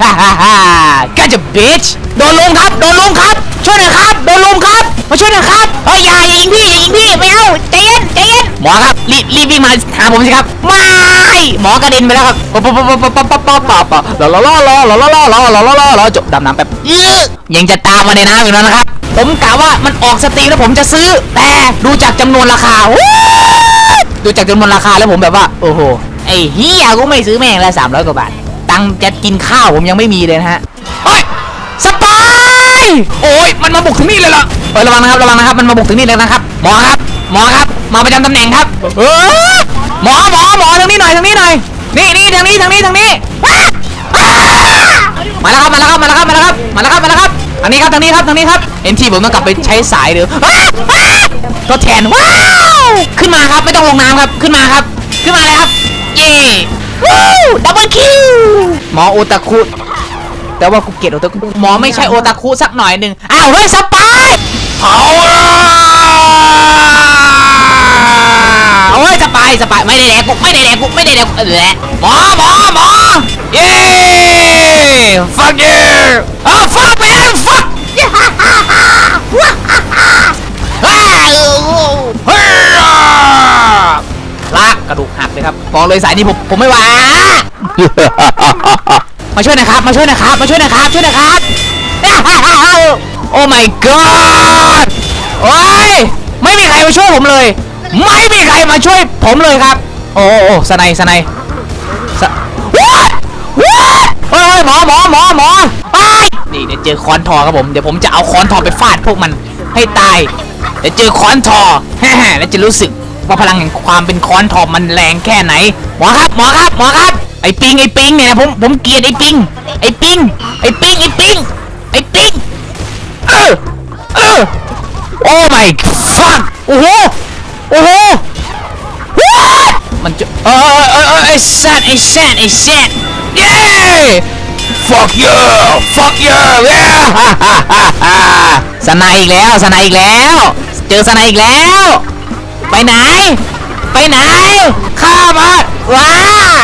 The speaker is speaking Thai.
ฮ่าฮ่าฮ่าก็จะบิชโดนลุมครับ โดนลุมครับ ช่วยหน่อยครับ โดนลุมครับ มาช่วยหน่อยครับเฮ้ยอย่าอย่ายิงพี่อย่ายิงพี่ไม่เอาใจเย็นใจเย็นหมอครับ รีบรีบวิ่งมาหาผมสิครับไม่หมอกระเด็นไปแล้วครับป๊อปป๊อปป๊อปป๊อปป๊อปป๊อปป๊อปป๊อปลอลอลอลอลอลอลอลอลอลอลอลอจบดำน้ำแป๊บเอื้อยังจะตามมาในน้ำอยู่นั่นนะครับ ผมกะว่ามันออกสตรีมแล้วผมจะซื้อ แต่ดูจากจำนวนราคาดูจากจำนวนราคาแล้วผมแบบว่า โอ้โหไอ้เฮียกูไม่ซื้อแม่งละสามร้อยกว่าบาท ตังค์จะกินข้าวผมยังไม่มีเลยนะฮะเฮ้ยสปายโอ้ยมันมาบุกถึงนี่เลยเหรอเฮ้ยระวังนะครับระวังนะครับมันมาบุกถึงนี่เลยนะครับหมอครับหมอครับมาประจำตำแหน่งครับเออหมอหมอหมอทางนี้หน่อยทางนี้หน่อยนี่นี่ทางนี้ทางนี้ทางนี้มาแล้วครับมาแล้วครับมาแล้วครับมาแล้วครับมาแล้วครับมาแล้วครับทางนี้ครับทางนี้ครับทางนี้ครับเอ็นทีผมต้องกลับไปใช้สายเดี๋ยวอ้าอ้าก็แทนว้าวขึ้นมาครับไม่ต้องลงน้ำครับขึ้นมาครับ ขึ้นมาเลยครับเย้ วู้ดับเบิลคิวหมอโอตาคุแต่ว่ากูเกลียดโอตาคุหมอไม่ใช่โอตาคุสักหน่อยหนึ่งอ้าวเฮ้ยสปายเอาโอ้ยสปายสปายไม่ได้แดกกูไม่ได้แดกกูไม่ได้แดกกูเออแหละหมอหมอหมอเย้ fuck you อ้าว fuck man fuck กกระดูกหักเลยครับบอกเลยสายนี้ผมผมไม่ไหวมาช่วยหนะครับ มาช่วยหนะครับ มาช่วยหนะครับ ช่วยหนะครับ โอ้ my god โอ้ยไม่มีใครมาช่วยผมเลย ไม่มีใครมาช่วยผมเลยครับ โอ้โอ้โอ้สไนด์สไนด์สะ What What เฮ้ยเฮ้ยหมอหมอหมอหมอไอ้ยนี่เดี๋ยวเจอค้อนทอครับผม เดี๋ยวผมจะเอาค้อนทอไปฟาดพวกมันให้ตาย เดี๋ยวเจอค้อนทอแล้วจะรู้สึก ว่าพลังแห่งความเป็นค้อนทอมันแรงแค่ไหน หมอครับ หมอครับ หมอครับ ไอ้ปิง ไอ้ปิงเนี่ยนะผม ผมเกลียดไอ้ปิง ไอ้ปิง ไอ้ปิง ไอ้ปิง ไอ้ปิง เออ เออ โอ้ my fuck โอ้โห โอ้โห What มันจะเออเออเออไอ้สัตว์ไอ้สัตว์ไอ้สัตว์เย้ fuck you fuck you เย้สนายอีกแล้ว สนายอีกแล้ว เจอสนายอีกแล้ว ไปไหน ไปไหน ข้ามาว้า